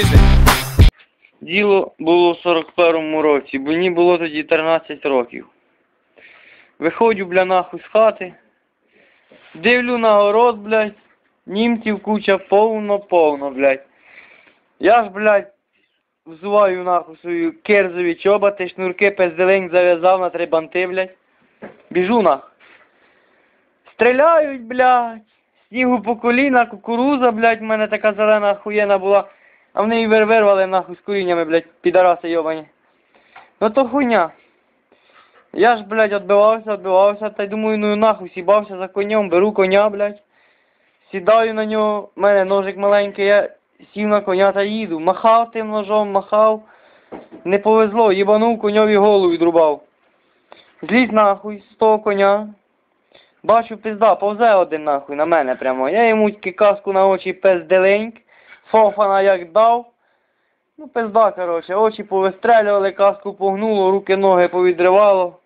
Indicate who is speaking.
Speaker 1: вчити.
Speaker 2: Діло було в 41-му році, бо мені було тоді 13 років. Виходжу, бля, нахуй з хати. Дивлю на город, блядь. Німців куча повно-повно, блядь. Я ж, блядь, взуваю нахуй свою керзові чоботи, шнурки пизделень зав'язав на три банти, блядь. Біжу нахуй. Стріляють, блядь. Снігу по коліна, кукуруза, блядь, в мене така зелена хуєна була. А вони її вирвали нахуй з коріннями, блядь, підараси йобані. Ну то хуйня. Я ж, блядь, відбивався, відбивався, та й думаю, ну нахуй сібався за конем, беру коня, блядь. Сідаю на нього, в мене ножик маленький, я сів на коня та їду. Махав тим ножом, махав. Не повезло, їбанув коньові голову відрубав. Злізь нахуй з того коня. Бачу, пизда, повзе один нахуй на мене прямо. Я йому каску на очі пизделеньк. Фофана як дав. Ну, пизда, короче, очі повистрелювали, каску погнуло, руки, ноги повідривало.